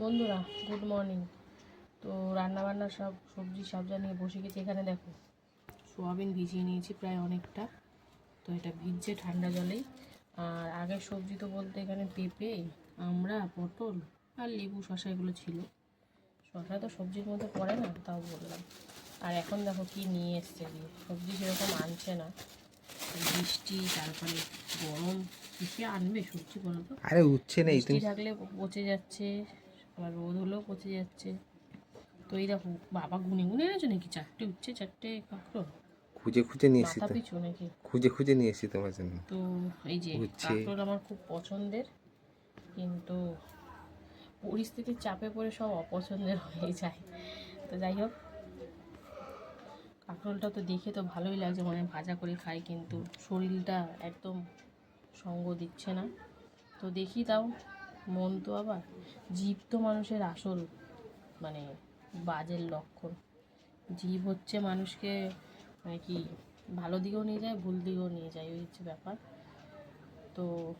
বন্ধুরা good morning তো রান্নাবান্না সব সবজি সবজা নিয়ে বসে গেছি। এখানে দেখো সোয়াবিন ভিজিয়ে নিয়েছি প্রায় অনেকটা। তো এটা ভিজছে ঠান্ডা জলেই। আর আগের সবজি তো বলতে এখানে পেঁপে আমরা পটল আর লেবু শশা এগুলো ছিল। শশা তো সবজির মধ্যে পড়ে না তাও বললাম। আর এখন দেখো কি নিয়ে এসছে দিয়ে। সবজি সেরকম আনছে না। বৃষ্টি তারপরে গরম কিসে আনবে সবজি বলো তো? আরে উঠছে নেই থাকলে পচে যাচ্ছে। আবার রোদ হলেও পচে যাচ্ছে। তো এই দেখো বাবা গুনে গুনে এনেছো নাকি? চারটে উঠছে চারটে কাঁকড়ো। খুঁজে খুঁজে নিয়ে এসছি পিছু নাকি? খুঁজে খুঁজে নিয়ে এসছি তোমার জন্য। তো এই যে উচ্ছে। আমার খুব পছন্দের কিন্তু পরিস্থিতির চাপে পড়ে সব অপছন্দের হয়ে যায়। তো যাই হোক কাঁকরোলটা তো দেখে তো ভালোই লাগছে মানে ভাজা করে খাই কিন্তু শরীরটা একদম সঙ্গ দিচ্ছে না। তো দেখি তাও মন তো আবার জীব তো মানুষের আসল মানে বাজের লক্ষণ। জীব হচ্ছে মানুষকে মানে কি ভালো দিকেও নিয়ে যায় ভুল দিকেও নিয়ে যায় ওই হচ্ছে ব্যাপার। তো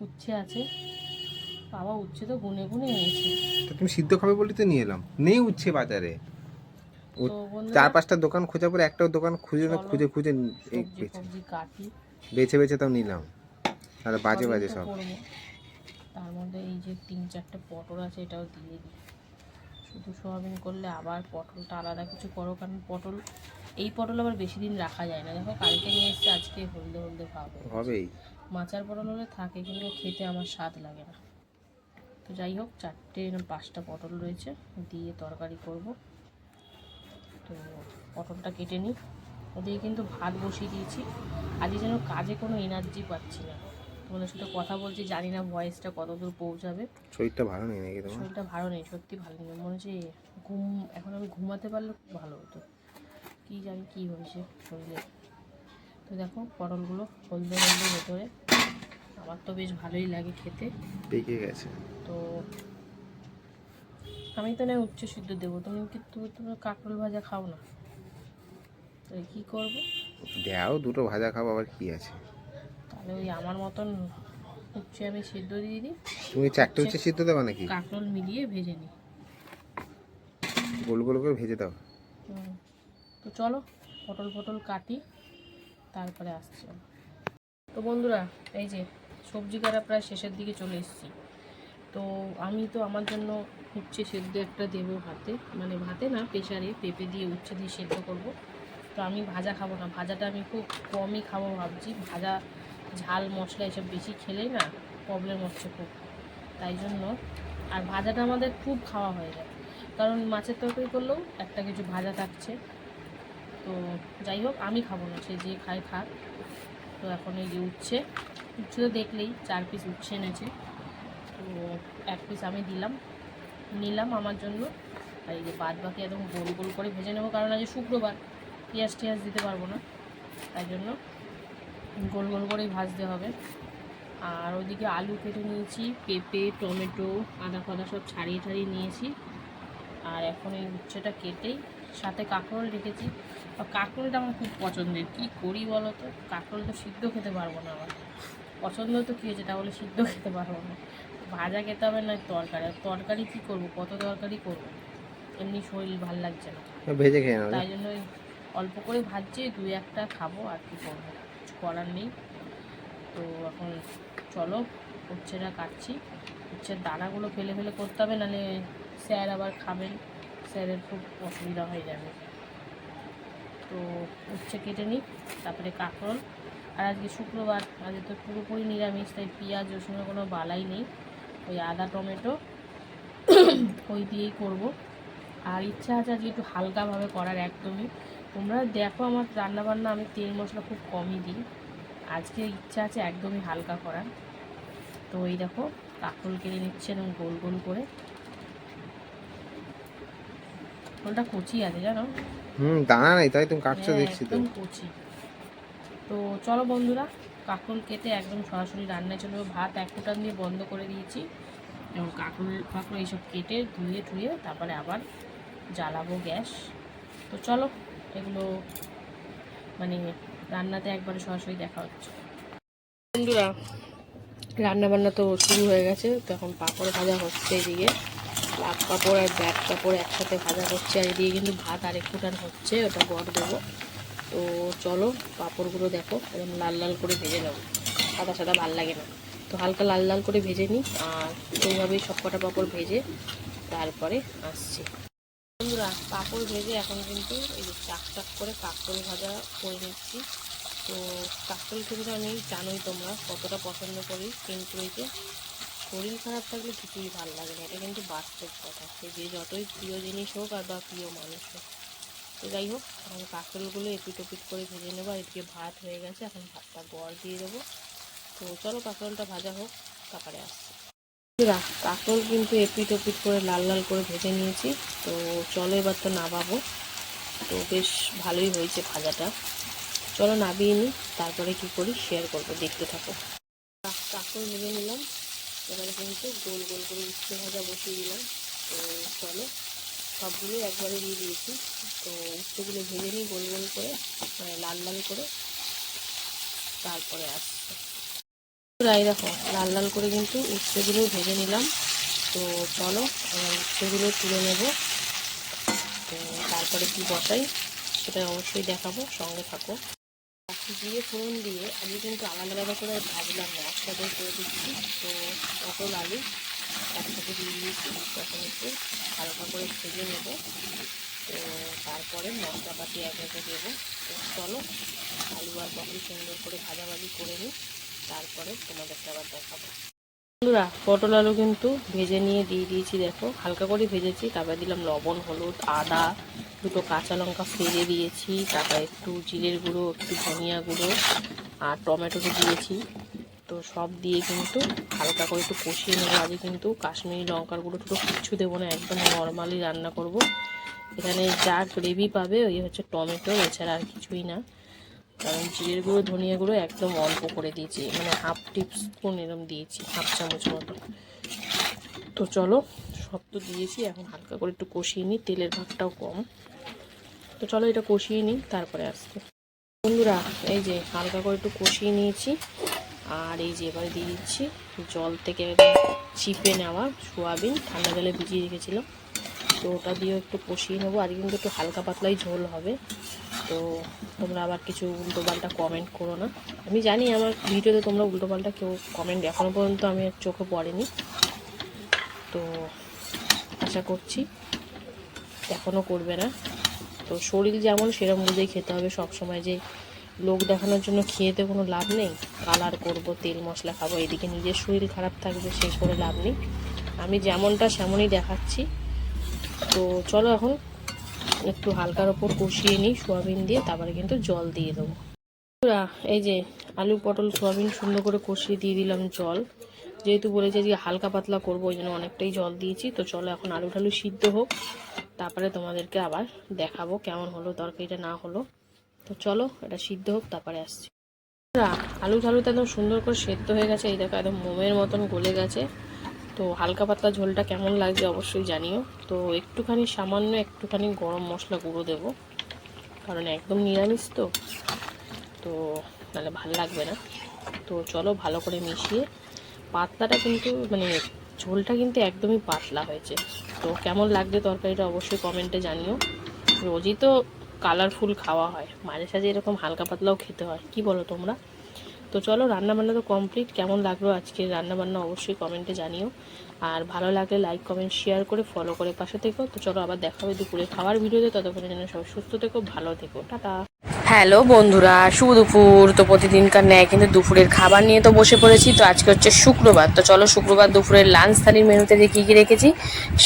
উচ্ছে আছে বাবা উচ্ছে তো গুনে গুনে এনেছে। তো তুমি সিদ্ধ খাবে বলে তো নিয়ে এলাম। নেই উচ্ছে বাজারে। ও চার পাঁচটা দোকান খোঁজার পরে একটাও দোকান খুঁজে না খুঁজে খুঁজে বেছে বেছে তাও নিলাম। আর বাজে বাজে সব। তার মধ্যে এই যে তিন চারটে পটল আছে এটাও দিয়ে দিই। শুধু সোয়াবিন করলে আবার পটলটা আলাদা কিছু করো কারণ পটল এই পটল আবার বেশি দিন রাখা যায় না। দেখো কালকে নিয়ে এসছে আজকে হলদে হলদে ভাব। হবেই। মাচার পটল হলে থাকে কিন্তু খেতে আমার স্বাদ লাগে না। তো যাই হোক চারটে না পাঁচটা পটল রয়েছে দিয়ে তরকারি করব। তো পটলটা কেটে নিই। ওদিকে কিন্তু ভাত বসিয়ে দিয়েছি। আজকে যেন কাজে কোনো এনার্জি পাচ্ছি না। তোমাদের সাথে কথা বলছি জানি না ভয়েসটা কত দূর পৌঁছাবে। শরীরটা ভালো নেই নাকি তোমার? শরীরটা ভালো নেই সত্যি ভালো নেই। মনে হচ্ছে ঘুম এখন আমি ঘুমাতে পারলে খুব ভালো হতো। কী জানি কী হয়েছে শরীরে। তো দেখো পটলগুলো হলদে হলদে ভেতরে। আমার তো বেশ ভালোই লাগে খেতে। পেকে গেছে। তো আমি তো না উচ্চ সিদ্ধ দেবো। তুমি কি তুমি তুমি কাঁকরোল ভাজা খাও না? তো কী করব? দেও দুটো ভাজা খাব আবার কি আছে? তাহলে ওই আমার মতন উচ্ছে আমি সিদ্ধ দিয়ে দিই। তুমি চারটে উচ্ছে সিদ্ধ দেবা নাকি? কাঁকরোল মিলিয়ে ভেজে নিই। গোল গোল করে ভেজে দাও। তো চলো পটল পটল কাটি তারপরে আসছি তো বন্ধুরা এই যে সবজি কাটা প্রায় শেষের দিকে চলে এসেছি। তো আমি তো আমার জন্য উচ্ছে সেদ্ধ একটা দেবো ভাতে। মানে ভাতে না প্রেশারে পেঁপে দিয়ে উচ্ছে দিয়ে সেদ্ধ করব। তো আমি ভাজা খাব না। ভাজাটা আমি খুব কমই খাব ভাবছি। ভাজা ঝাল, মশলা এসব বেশি খেলেই না প্রবলেম হচ্ছে খুব। তাই জন্য আর ভাজাটা আমাদের খুব খাওয়া হয়ে যায় কারণ মাছের তরকারি করলেও একটা কিছু ভাজা থাকছে। তো যাই হোক, আমি খাব না, সে যে খায় খাক। তো এখন এই যে উচ্ছে উচ্ছে তো দেখলেই চার পিস উঠছে এনেছে। তো এক পিস আমি দিলাম, নিলাম আমার জন্য। আর এই যে বাদ বাকি একদম গোল গোল করে ভেজে নেব, কারণ আজ শুক্রবার, পেঁয়াজ টিয়াজ দিতে পারব না। তাই জন্য গোল গোল করেই ভাজতে হবে। আর ওদিকে আলু কেটে নিয়েছি পেঁপে টমেটো আদা ফাদা সব ছাড়িয়ে ছাড়িয়ে নিয়েছি। আর এখন এই উচ্ছেটা কেটেই সাথে কাঁকরোল রেখেছি। আর কাঁকরোলটা আমার খুব পছন্দের। কি করি বলো তো? কাঁকরোল তো সিদ্ধ খেতে পারব না আমার। পছন্দ তো কী হয়েছে তাহলে সিদ্ধ খেতে পারব না। ভাজা খেতে হবে না তরকারি। আর তরকারি কী করব? কত তরকারি করব? এমনি শরীর ভালো লাগছে না। ভেজে খেয়ে তাই জন্য ওই অল্প করে ভাজছি দুই একটা খাব আর কি করব। করার নেই। তো এখন চলো উচ্ছেটা কাটছি। উচ্ছের দানাগুলো ফেলে ফেলে করতে হবে, নাহলে স্যার আবার খাবেন। স্যারের খুব অসুবিধা হয়ে যাবে। তো উচ্ছে কেটে নিই, তারপরে কাঁকরোল। আর আজকে শুক্রবার, আজকে তো পুরোপুরি নিরামিষ, তাই পেঁয়াজ রসুনের কোনো বালাই নেই। ওই আদা, টমেটো, ওই দিয়েই করব। আর ইচ্ছা আছে আজকে একটু হালকাভাবে করার একদমই। তোমরা দেখো আমার রান্নাবান্না আমি তেল মশলা খুব কমই দিই। আজকে ইচ্ছা আছে একদমই হালকা করার। তো এই দেখো কাকরোল কেটে নিচ্ছে এবং গোল গোল করে। ওটা কচি আছে জানো? হুম দানা নাই তাই তুমি কাটছো হ্যাঁ, দেখছি তো। কচি। তো চলো বন্ধুরা কাকরোল কেটে একদম সরাসরি রান্নায় চলে ভাত এক ফুটান দিয়ে বন্ধ করে দিয়েছি। এবং কাকরোল কাকরোল এইসব কেটে ধুয়ে ধুয়ে তারপরে আবার জ্বালাবো গ্যাস। তো চলো এগুলো মানে রান্নাতে একবারে সরাসরি দেখা হচ্ছে। বন্ধুরা রান্না বান্না তো শুরু হয়ে গেছে, তো এখন পাঁপড় ভাজা হচ্ছে এদিকে। তো লাভ কাপড় আর ব্যাট কাপড় একসাথে ভাজা হচ্ছে, আর এদিকে কিন্তু ভাত আর একটু টান হচ্ছে, ওটা গড় দেবো। তো চলো পাঁপড়গুলো দেখো, এরকম লাল লাল করে ভেজে নেব। সাদা সাদা ভালো লাগে না। তো হালকা লাল লাল করে ভেজে নিই, আর এইভাবেই সব কটা পাঁপড় ভেজে তারপরে আসছি। বন্ধুরা পাঁপড় ভেজে এখন কিন্তু এই যে চাক চাক করে কাঁকরোল ভাজা করে নিচ্ছি। তো কাঁকরোল কিন্তু আমি জানোই তোমরা, কতটা পছন্দ করি। কিন্তু এই যে শরীর খারাপ থাকলে কিছুই ভালো লাগে না, এটা কিন্তু বাস্তব কথা। যে যতই প্রিয় জিনিস হোক আর বা প্রিয় মানুষ হোক। তো যাই হোক, এখন কাঁকরোলগুলো এপিট ওপিট করে ভেজে নেব। আর এদিকে ভাত হয়ে গেছে, এখন ভাতটা গড় দিয়ে দেবো। তো চলো কাঁকরোলটা ভাজা হোক, তারপরে আসছি। কাঁকরোল কিন্তু এপিট ওপিট করে লাল লাল করে ভেজে নিয়েছি। তো চলো এবার তো নামাবো। তো বেশ ভালোই হয়েছে ভাজাটা। চলো নাবিয়ে নিই, তারপরে কি করি শেয়ার করব, দেখতে থাকো। কা- কাঁকরোল নিয়ে নিলাম। এবারে কিন্তু গোল গোল করে উচ্ছে ভাজা বসিয়ে দিলাম। তো চলো সবগুলো একবারে দিয়ে দিয়েছি। তো উচ্ছেগুলো ভেজে নিই গোল গোল করে মানে লাল লাল করে। তারপরে আসছে। এই দেখো, লাল লাল করে কিন্তু উচ্ছেগুলো ভেজে নিলাম। তো চলো উচ্ছেগুলো তুলে নেব। তো তারপরে কি বসাই সেটা অবশ্যই দেখাবো, সঙ্গে থাকো। দিয়ে ফোড়ন দিয়ে আমি কিন্তু আলাদা আলাদা করে ভাজলাম না একসাথে করে দিচ্ছি। তো পটল, আলু একসাথে দিয়ে দিয়েছি তখন একটু হালকা করে ভেজে নেব। তো তারপরে মশলাপাতি এক একে দেবো। তো চলো, আলু আর পটল সুন্দর করে ভাজাভাজি করে নিই। তারপরে তোমাদেরকে আবার দেখাবো। বন্ধুরা, পটল আলু কিন্তু ভেজে নিয়ে দিয়ে দিয়েছি, দেখো। হালকা করে ভেজেছি, তারপরে দিলাম লবণ, হলুদ, আদা, দুটো কাঁচা লঙ্কা ফেলে দিয়েছি, তারপরে একটু জিরের গুঁড়ো, একটু ধনিয়া গুঁড়ো আর টমেটোকে দিয়েছি। তো সব দিয়ে কিন্তু হালকা করে একটু কষিয়ে নেব। আজকে কিন্তু কাশ্মীরি লঙ্কার গুঁড়ো টুকু কিচ্ছু দেবো না, একদম নর্মালি রান্না করব। এখানে যা গ্রেভি পাবে, ওই হচ্ছে টমেটো, এছাড়া আর কিছুই না। কারণ জিরের গুঁড়ো, ধনিয়া গুঁড়ো একদম অল্প করে দিয়েছি। মানে হাফ টিস্পুন এরম দিয়েছি, হাফ চামচ মতো। তো চলো, সব তো দিয়েছি, এখন হালকা করে একটু কষিয়ে নিই, তেলের ভাগটাও কম। তো চলো এটা কষিয়ে নিই, তারপরে আসতে বন্ধুরা, এই যে হালকা করে একটু কষিয়ে নিয়েছি, আর এই যে এবারে দিয়ে দিচ্ছি জল থেকে চিপে নেওয়া সোয়াবিন, ঠান্ডা জলে ভিজিয়ে রেখেছিলাম। তো ওটা দিয়েও একটু কষিয়ে নেব, আজকে কিন্তু একটু হালকা পাতলাই ঝোল হবে। তো তোমরা আবার কিছু উল্টোপাল্টা কমেন্ট করো না। আমি জানি আমার ভিডিওতে তোমরা উল্টোপাল্টা কেউ কমেন্ট এখনও পর্যন্ত আমি চোখে পড়েনি। তো আশা করছি এখনও করবে না। তো শরীর যেমন সেরকম বুঝেই খেতে হবে। সব সময় যে লোক দেখানোর জন্য খেয়েতে কোনো লাভ নেই কালার করব, তেল মশলা খাব, এদিকে নিজের শরীর খারাপ থাকবে সেই করে লাভ নেই। আমি যেমনটা সেমনই দেখাচ্ছি। তো চলো এখন একটু হালকার ওপর কষিয়ে নিই সোয়াবিন দিয়ে, তারপরে কিন্তু জল দিয়ে দেবো। এই যে আলু পটল সোয়াবিন সুন্দর করে কষিয়ে দিয়ে দিলাম জল। যেহেতু বলেছে যে হালকা পাতলা করব, ওই জন্য অনেকটাই জল দিয়েছি। তো চলো এখন আলু টালু সিদ্ধ হোক, তারপরে তোমাদেরকে আবার দেখাবো কেমন হলো, তরকারিটা না হলো। তো চলো, এটা সিদ্ধ হোক, তারপরে আসছি। আলু তো একদম সুন্দর করে সেদ্ধ হয়ে গেছে, এই দেখো একদম মোমের মতন গলে গেছে। তো হালকা পাতলা ঝোলটা কেমন লাগছে অবশ্যই জানিও। তো একটুখানি সামান্য একটুখানি গরম মশলা গুঁড়ো দেবো, কারণ একদম নিরামিষ তো। তো নাহলে ভালো লাগবে না। তো চলো ভালো করে মিশিয়ে পাতলাটা কিন্তু মানে ঝোলটা কিন্তু একদমই পাতলা হয়েছে। তো কেমন লাগছে তরকারিটা অবশ্যই কমেন্টে জানিও। রোজই তো কালারফুল খাওয়া হয়, মাঝে সাঝে এরকম হালকা পাতলাও খেতে হয়। কি বলো তোমরা? তো চলো রান্নাবান্না তো কমপ্লিট কেমন লাগল আজকে রান্নাবান্না অবশ্যই কমেন্টে জানিও। আর ভালো লাগলে লাইক কমেন্ট শেয়ার করে ফলো করে পাশে থেকো। তো চলো আবার দেখাবে দুপুরে খাওয়ার ভিডিওতে। ততক্ষণে যেন সব সুস্থ থেকো, ভালো থেকো। টাটা। হ্যালো বন্ধুরা, শুভ দুপুর। তো প্রতিদিনকার ন্যায় কিন্তু দুপুরের খাবার নিয়ে তো বসে পড়েছি। তো আজকে হচ্ছে শুক্রবার। তো চলো শুক্রবার দুপুরের লাঞ্চ থালির মেনুতে যে কী কী রেখেছি,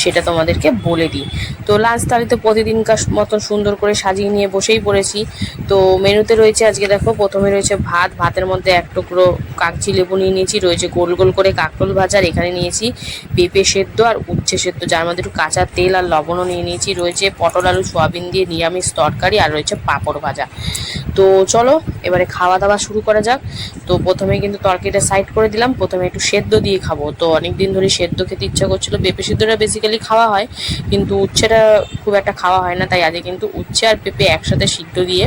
সেটা তোমাদেরকে বলে দিই। তো লাঞ্চ থালিতে প্রতিদিনকার মতন সুন্দর করে সাজিয়ে নিয়ে বসেই পড়েছি। তো মেনুতে রয়েছে আজকে দেখো, প্রথমে রয়েছে ভাত। ভাতের মধ্যে এক টুকরো কাগজি লেবু নিয়ে নিয়েছি, রয়েছে গোল গোল করে কাকরোল ভাজার এখানে নিয়েছি পেঁপে সেদ্ধ আর উচ্ছে সেদ্ধ। যার মধ্যে একটু কাঁচা তেল আর লবণও নিয়ে নিয়েছি। রয়েছে পটল আলু, সোয়াবিন দিয়ে নিরামিষ তরকারি আর রয়েছে পাঁপড় ভাজা। তো চলো, এবারে খাওয়া দাওয়া শুরু করা যাক। তো প্রথমে কিন্তু তরকারিটা সাইড করে দিলাম। প্রথমে একটু সেদ্ধ দিয়ে খাব। তো অনেক দিন ধরে সেদ্ধ খেতে ইচ্ছা করছিল। পেঁপে সেদ্ধটা বেসিক্যালি খাওয়া হয়, কিন্তু উচ্ছেটা খুব একটা খাওয়া হয় না। তাই আজকে কিন্তু উচ্ছে আর পেঁপে একসাথে সিদ্ধ দিয়ে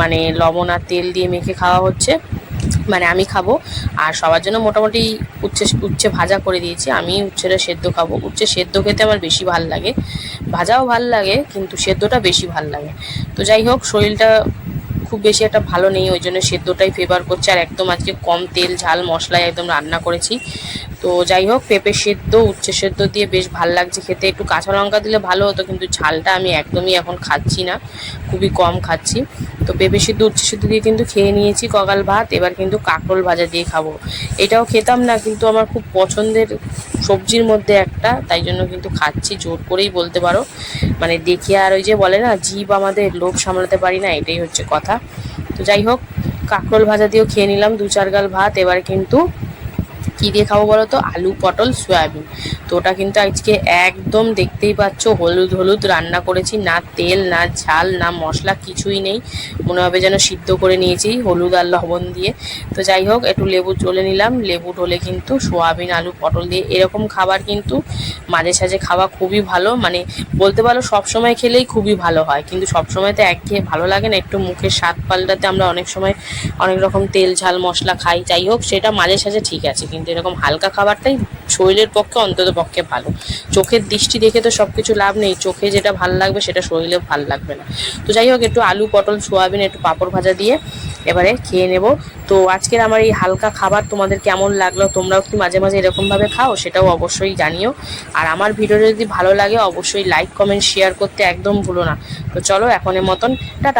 মানে লবণ আর তেল দিয়ে মেখে খাওয়া হচ্ছে। মানে আমি খাব। আর সবার জন্য মোটামুটি উচ্ছে উচ্ছে ভাজা করে দিয়েছি। আমি উচ্ছেটা সেদ্ধ খাব। উচ্ছে সেদ্ধ খেতে আমার বেশি ভালো লাগে। ভাজাও ভালো লাগে, কিন্তু সেদ্ধটা বেশি ভালো লাগে। তো যাই হোক, শরীরটা খুব বেশি একটা ভালো নেই, ওই জন্য সেদ্ধটাই ফেভার করছে। আর একদম আজকে কম তেল, ঝাল, মশলায় একদম রান্না করেছি। তো যাই হোক, পেঁপে সেদ্ধ, উচ্ছে সেদ্ধ দিয়ে বেশ ভালো লাগছে খেতে। একটু কাঁচা লঙ্কা দিলে ভালো হতো, কিন্তু ঝালটা আমি একদমই এখন খাচ্ছি না। খুবই কম খাচ্ছি। তো পেঁপে সিদ্ধ, উচ্ছে সিদ্ধ দিয়ে কিন্তু খেয়ে নিয়েছি কগাল ভাত। এবার কিন্তু কাঁকরোল ভাজা দিয়ে খাব। এটাও খেতাম না, কিন্তু আমার খুব পছন্দের সবজির মধ্যে একটা, তাই জন্য কিন্তু খাচ্ছি, জোর করেই বলতে পারো। মানে দেখে আর ওই যে বলে না, জীব আমাদের লোভ সামলাতে পারি না, এটাই হচ্ছে কথা। তো যাই হোক, কাঁকরোল ভাজা দিয়েও খেয়ে নিলাম, দু চার গাল ভাত। এবার কিন্তু কী দিয়ে খাব বলো তো? আলু, পটল, সয়াবিন। তো ওটা কিন্তু আজকে একদম দেখতেই পাচ্ছ, হলুদ হলুদ রান্না করেছি। না তেল, না ঝাল, না মশলা, কিছুই নেই। মনে হবে যেন সিদ্ধ করে নিয়েছি, হলুদ আর লবণ দিয়ে। তো যাই হোক, একটু লেবু চলে নিলাম। লেবু ঢোলে কিন্তু সোয়াবিন, আলু, পটল দিয়ে এরকম খাবার কিন্তু মাঝে সাঝে খাওয়া খুবই ভালো। মানে বলতে পারো, সবসময় খেলেই খুবই ভালো হয়। কিন্তু সবসময় তো একঘেয়ে ভালো লাগে না। একটু মুখের স্বাদ পাল্টাতে আমরা অনেক সময় অনেক রকম তেল, ঝাল, মশলা খাই। যাই হোক, সেটা মাঝে সাঝে ঠিক আছে। কিন্তু এরকম হালকা খাবারটাই শরীরের পক্ষে, অন্তত পক্ষে ভালো। চোখের দৃষ্টি দেখে তো সব কিছু লাভ নেই। চোখে যেটা ভালো লাগবে, সেটা শরীরে ভালো লাগবে না। তো যাই হোক, একটু আলু, পটল, সোয়াবিন একটু পাঁপড় ভাজা দিয়ে। এবারে খেয়ে নেব। তো আজকের আমার এই হালকা খাবার তোমাদের কেমন লাগল, তোমরাও কি মাঝে মাঝে এরকমভাবে খাও, সেটাও অবশ্যই জানিও। আর আমার ভিডিও যদি ভালো লাগে, অবশ্যই লাইক কমেন্ট শেয়ার করতে একদম ভুলো না। তো চলো এখনের মতন, টাটা।